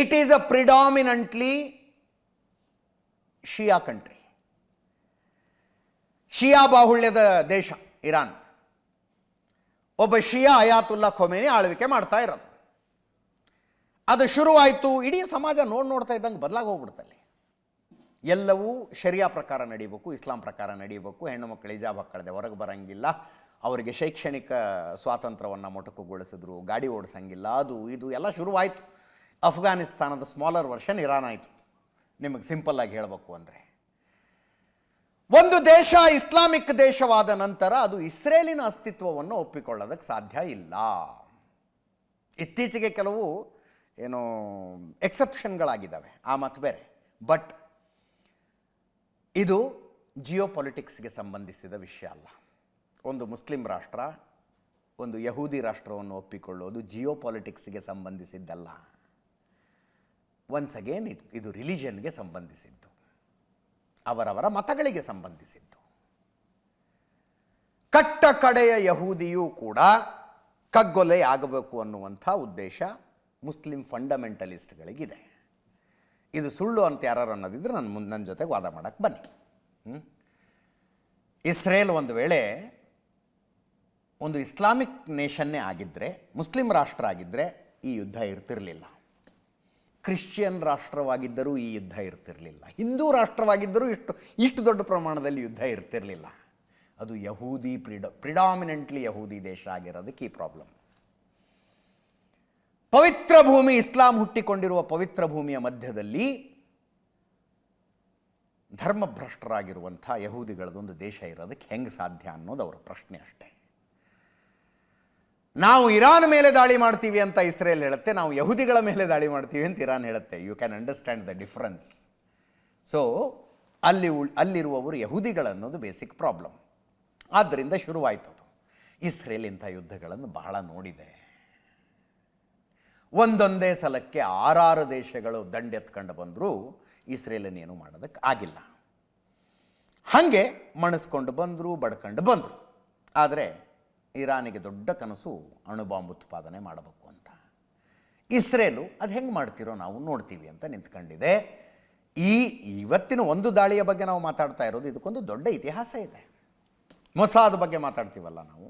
It is a predominantly Shia country ಶಿಯಾ ಬಾಹುಳ್ಯದ ದೇಶ Iran ಒಬ್ಬ ಶಿಯಾ ಅಯಾತುಲ್ಲಾ ಖೊಮೇನಿ ಆಳ್ವಿಕೆ ಮಾಡ್ತಾ ಇರೋದು. ಅದು ಶುರುವಾಯಿತು, ಇಡೀ ಸಮಾಜ ನೋಡಿ ನೋಡ್ತಾ ಇದ್ದಂಗೆ ಬದಲಾಗಿ ಹೋಗ್ಬಿಡ್ತಲ್ಲಿ ಎಲ್ಲವೂ ಶರಿಯಾ ಪ್ರಕಾರ ನಡೀಬೇಕು, ಇಸ್ಲಾಂ ಪ್ರಕಾರ ನಡೀಬೇಕು, ಹೆಣ್ಣು ಮಕ್ಕಳು ಇಜಾಬ್ ಹಾಕೊಳ್ಳದೆ ಹೊರಗೆ ಬರೋಂಗಿಲ್ಲ, ಅವರಿಗೆ ಶೈಕ್ಷಣಿಕ ಸ್ವಾತಂತ್ರ್ಯವನ್ನು ಮೊಟಕುಗೊಳಿಸಿದ್ರು, ಗಾಡಿ ಓಡಿಸಂಗಿಲ್ಲ, ಅದು ಇದು ಎಲ್ಲ ಶುರುವಾಯಿತು. ಅಫ್ಘಾನಿಸ್ತಾನದ ಸ್ಮಾಲರ್ ವರ್ಷನ್ ಇರಾನ್ ಆಯಿತು. ನಿಮಗೆ ಸಿಂಪಲ್ ಆಗಿ ಹೇಳಬೇಕು ಅಂದರೆ. ಒಂದು ದೇಶ ಇಸ್ಲಾಮಿಕ್ ದೇಶವಾದ ನಂತರ ಅದು ಇಸ್ರೇಲಿನ ಅಸ್ತಿತ್ವವನ್ನು ಒಪ್ಪಿಕೊಳ್ಳೋದಕ್ಕೆ ಸಾಧ್ಯ ಇಲ್ಲ. ಇತ್ತೀಚೆಗೆ ಕೆಲವು, ಏನು ಎಕ್ಸೆಪ್ಷನ್ಗಳಾಗಿದ್ದಾವೆ ಆ ಮಾತು ಬೇರೆ. ಬಟ್ ಇದು ಜಿಯೋ ಪೊಲಿಟಿಕ್ಸ್ಗೆ ಸಂಬಂಧಿಸಿದ ವಿಷಯ ಅಲ್ಲ. ಒಂದು ಮುಸ್ಲಿಂ ರಾಷ್ಟ್ರ, ಒಂದು ಯಹೂದಿ ರಾಷ್ಟ್ರವನ್ನು ಒಪ್ಪಿಕೊಳ್ಳೋದು ಜಿಯೋ ಪೊಲಿಟಿಕ್ಸ್ಗೆ ಸಂಬಂಧಿಸಿದ್ದಲ್ಲ. ಒನ್ಸ್ ಅಗೇನ್ ಇದು ಇದು ರಿಲಿಜನ್ಗೆ ಸಂಬಂಧಿಸಿದ್ದು. ಅವರವರ ಮತಗಳಿಗೆ ಸಂಬಂಧಿಸಿದ್ದು. ಕಟ್ಟ ಕಡೆಯ ಯಹೂದಿಯೂ ಕೂಡ ಕಗ್ಗೊಲೆ ಆಗಬೇಕು ಅನ್ನುವಂಥ ಉದ್ದೇಶ ಮುಸ್ಲಿಂ ಫಂಡಮೆಂಟಲಿಸ್ಟ್ಗಳಿಗಿದೆ ಇದು ಸುಳ್ಳು ಅಂತ ಯಾರು ಅನ್ನೋದಿದ್ರೆ ನನ್ನ ಮುಂದೆ ನನ್ನ ಜೊತೆಗೆ ವಾದ ಮಾಡೋಕ್ಕೆ ಬನ್ನಿ. ಇಸ್ರೇಲ್ ಒಂದು ವೇಳೆ ಒಂದು ಇಸ್ಲಾಮಿಕ್ ನೇಷನ್ನೇ ಆಗಿದ್ದರೆ ಮುಸ್ಲಿಂ ರಾಷ್ಟ್ರ ಆಗಿದ್ದರೆ ಈ ಯುದ್ಧ ಇರ್ತಿರಲಿಲ್ಲ. ಕ್ರಿಶ್ಚಿಯನ್ ರಾಷ್ಟ್ರವಾಗಿದ್ದರೂ ಈ ಯುದ್ಧ ಇರ್ತಿರಲಿಲ್ಲ. ಹಿಂದೂ ರಾಷ್ಟ್ರವಾಗಿದ್ದರೂ ಇಷ್ಟು ಇಷ್ಟು ದೊಡ್ಡ ಪ್ರಮಾಣದಲ್ಲಿ ಯುದ್ಧ ಇರ್ತಿರಲಿಲ್ಲ. ಅದು ಯಹೂದಿ ಪ್ರಿಡ, ಪ್ರಿಡಾಮಿನೆಂಟ್ಲಿ ಯಹೂದಿ ದೇಶ ಆಗಿರೋದಕ್ಕೆ ಈ ಪ್ರಾಬ್ಲಮ್. ಪವಿತ್ರ ಭೂಮಿ, ಇಸ್ಲಾಂ ಹುಟ್ಟಿಕೊಂಡಿರುವ ಪವಿತ್ರ ಭೂಮಿಯ ಮಧ್ಯದಲ್ಲಿ ಧರ್ಮಭ್ರಷ್ಟರಾಗಿರುವಂಥ ಯಹೂದಿಗಳದೊಂದು ದೇಶ ಇರೋದಕ್ಕೆ ಹೆಂಗೆ ಸಾಧ್ಯ ಅನ್ನೋದು ಅವರ ಪ್ರಶ್ನೆ ಅಷ್ಟೇ. ನಾವು ಇರಾನ್ ಮೇಲೆ ದಾಳಿ ಮಾಡ್ತೀವಿ ಅಂತ ಇಸ್ರೇಲ್ ಹೇಳುತ್ತೆ, ನಾವು ಯಹೂದಿಗಳ ಮೇಲೆ ದಾಳಿ ಮಾಡ್ತೀವಿ ಅಂತ ಇರಾನ್ ಹೇಳುತ್ತೆ. You can understand the difference so ಅಲ್ಲಿ ಉಳ್, ಅಲ್ಲಿರುವವರು ಯಹೂದಿಗಳನ್ನೋದು ಬೇಸಿಕ್ ಪ್ರಾಬ್ಲಮ್ ಆದ್ದರಿಂದ ಶುರುವಾಯಿತು ಅದು. ಇಸ್ರೇಲ್ ಇಂಥ ಯುದ್ಧಗಳನ್ನು ಬಹಳ ನೋಡಿದೆ. ಒಂದೊಂದೇ ಸಲಕ್ಕೆ ಆರಾರು ದೇಶಗಳು ದಂಡೆತ್ಕೊಂಡು ಬಂದರೂ ಇಸ್ರೇಲನ್ನೇನು ಮಾಡೋದಕ್ಕೆ ಆಗಿಲ್ಲ. ಹಾಗೆ ಮಣಿಸ್ಕೊಂಡು ಬಂದರು ಬಡ್ಕೊಂಡು ಬಂದರು. ಆದರೆ ಇರಾನಿಗೆ ದೊಡ್ಡ ಕನಸು ಅಣುಬಾಂಬ್ ಉತ್ಪಾದನೆ ಮಾಡಬೇಕು ಅಂತ. ಇಸ್ರೇಲು ಅದು ಹೆಂಗೆ ಮಾಡ್ತಿರೋ ನಾವು ನೋಡ್ತೀವಿ ಅಂತ ನಿಂತ್ಕೊಂಡಿದೆ. ಈ ಇವತ್ತಿನ ಒಂದು ದಾಳಿಯ ಬಗ್ಗೆ ನಾವು ಮಾತಾಡ್ತಾ ಇರೋದು ಇದಕ್ಕೊಂದು ದೊಡ್ಡ ಇತಿಹಾಸ ಇದೆ. ಮೊಸಾದ್ ಬಗ್ಗೆ ಮಾತಾಡ್ತೀವಲ್ಲ ನಾವು.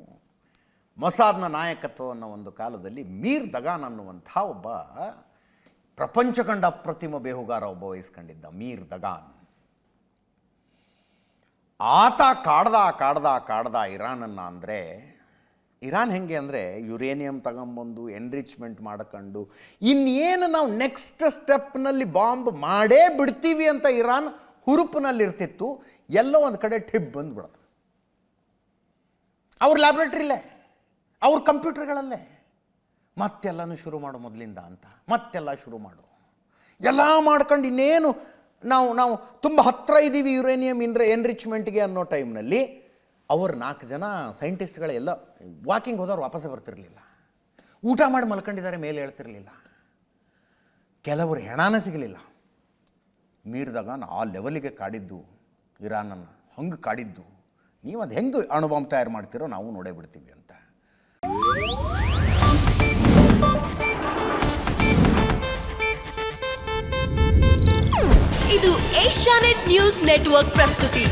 ಮೊಸಾದ್ನ ನಾಯಕತ್ವವನ್ನು ಒಂದು ಕಾಲದಲ್ಲಿ ಮೀರ್ ದಗಾನ್ ಅನ್ನುವಂಥ ಒಬ್ಬ ಪ್ರಪಂಚ ಕಂಡ ಅಪ್ರತಿಮ ಬೇಹುಗಾರ ಒಬ್ಬ ವಹಿಸ್ಕೊಂಡಿದ್ದ ಮೀರ್ ದಗಾನ್. ಆತ ಕಾಡ್ದ ಕಾಡ್ದ ಕಾಡ್ದ ಇರಾನನ್ನು ಅಂದರೆ ಇರಾನ್ ಹೆಂಗೆ ಅಂದರೆ ಯುರೇನಿಯಂ ತಗೊಂಬಂದು ಎನ್ರಿಚ್ಮೆಂಟ್ ಮಾಡ್ಕೊಂಡು ಇನ್ನೇನು ನಾವು ನೆಕ್ಸ್ಟ್ ಸ್ಟೆಪ್ನಲ್ಲಿ ಬಾಂಬ್ ಮಾಡೇ ಬಿಡ್ತೀವಿ ಅಂತ ಇರಾನ್ ಹುರುಪಿನಲ್ಲಿರ್ತಿತ್ತು, ಎಲ್ಲೋ ಒಂದು ಕಡೆ ಟಿಪ್ ಬಂದ್ಬಿಡೋದು. ಅವ್ರ ಲ್ಯಾಬ್ರೇಟ್ರಿಲೇ ಅವ್ರ ಕಂಪ್ಯೂಟರ್ಗಳಲ್ಲೇ ಮತ್ತೆಲ್ಲನೂ ಶುರು ಮಾಡು ಮೊದಲಿಂದ ಅಂತ, ಮತ್ತೆಲ್ಲ ಶುರು ಮಾಡು. ಎಲ್ಲ ಮಾಡ್ಕೊಂಡು ಇನ್ನೇನು ನಾವು ನಾವು ತುಂಬ ಹತ್ತಿರ ಇದ್ದೀವಿ ಯುರೇನಿಯಂ ಇನ್ರೆ ಎನ್ರಿಚ್ಮೆಂಟ್ಗೆ ಅನ್ನೋ ಟೈಮ್ನಲ್ಲಿ ಅವ್ರು ನಾಲ್ಕು ಜನ ಸೈಂಟಿಸ್ಟ್ಗಳೆಲ್ಲ ವಾಕಿಂಗ್ ಹೋದವ್ರು ವಾಪಸ್ಸೇ ಬರ್ತಿರಲಿಲ್ಲ. ಊಟ ಮಾಡಿ ಮಲ್ಕೊಂಡಿದ್ದಾರೆ, ಮೇಲೆ ಹೇಳ್ತಿರಲಿಲ್ಲ. ಕೆಲವರು ಹೆಣಾನ ಸಿಗಲಿಲ್ಲ. ಮೀರಿದಾಗ ಆ ಲೆವೆಲಿಗೆ ಕಾಡಿದ್ದು, ಇರಾನನ್ನು ಹಂಗೆ ಕಾಡಿದ್ದು. ನೀವು ಅದು ಹೆಂಗೆ ಅಣುಬಾಂಬ್ ತಯಾರು ಮಾಡ್ತೀರೋ ನಾವು ನೋಡೇ ಬಿಡ್ತೀವಿ ಅಂತ. ಇದು ಏಷ್ಯಾನೆಟ್ ನ್ಯೂಸ್ ನೆಟ್ವರ್ಕ್ ಪ್ರಸ್ತುತಿ.